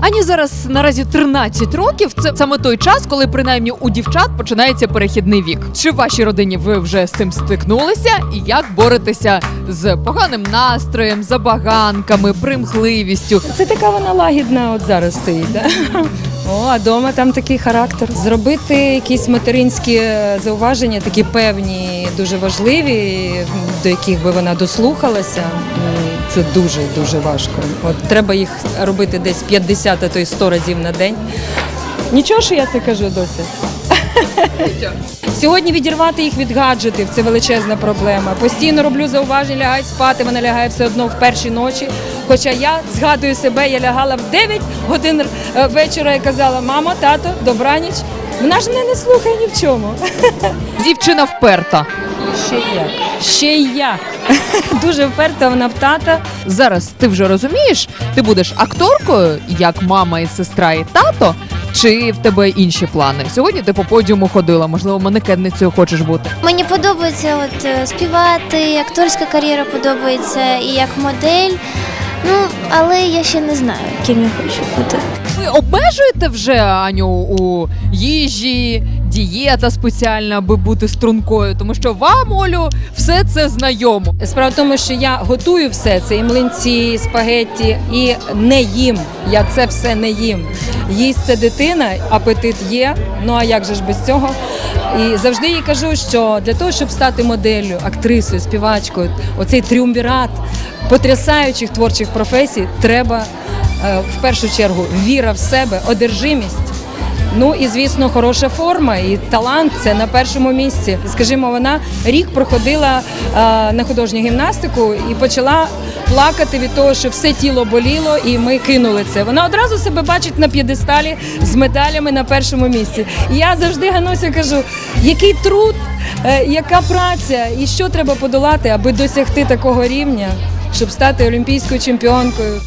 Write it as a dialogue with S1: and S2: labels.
S1: Ані зараз наразі 13 років. Це саме той час, коли принаймні у дівчат починається перехідний вік. Чи в вашій родині ви вже з цим стикнулися? І як боретеся з поганим настроєм, забаганками, примхливістю?
S2: Це така вона лагідна от зараз стоїть. Да? О, а вдома там такий характер. Зробити якісь материнські е, зауваження, такі певні, дуже важливі, до яких би вона дослухалася. Це дуже дуже важко. От треба їх робити десь 50, а то й 100 разів на день. Нічого, що я це кажу досі. Сьогодні відірвати їх від гаджетів це величезна проблема. Постійно роблю зауваження, лягають спати, вона лягає все одно в першій ночі. Хоча я згадую себе, я лягала в 9 годин е, вечора і казала: мамо, тато, добраніч. Вона ж мене не слухає ні в чому.
S1: Дівчина вперта.
S2: Ще як. Ще як. Дуже вперта вона в тата.
S1: Зараз ти вже розумієш, ти будеш акторкою, як мама і сестра, і тато. Чи в тебе інші плани? Сьогодні ти по подіуму ходила, можливо, манекенницею хочеш бути.
S3: Мені подобається от е, співати, акторська кар'єра подобається і як модель. Ну, але я ще не знаю, ким я хочу бути.
S1: Ви обмежуєте вже Аню у їжі, дієта спеціальна, аби бути стрункою, тому що вам, Олю, все це знайомо.
S2: Справа в тому, що я готую все це і млинці, і спагетті, і не їм. Я це все не їм. Їсть це дитина, апетит є. Ну а як же ж без цього? І завжди їй кажу, що для того, щоб стати моделлю, актрисою, співачкою, оцей тріумвірат потрясаючих творчих професій, треба е, в першу чергу віра в себе, одержимість. Ну і звісно, хороша форма і талант це на першому місці. Скажімо, вона рік проходила е, на художню гімнастику і почала плакати від того, що все тіло боліло, і ми кинули це. Вона одразу себе бачить на п'єдесталі з медалями на першому місці. І я завжди Ганусю кажу, який труд, е, яка праця, і що треба подолати, аби досягти такого рівня, щоб стати олімпійською чемпіонкою.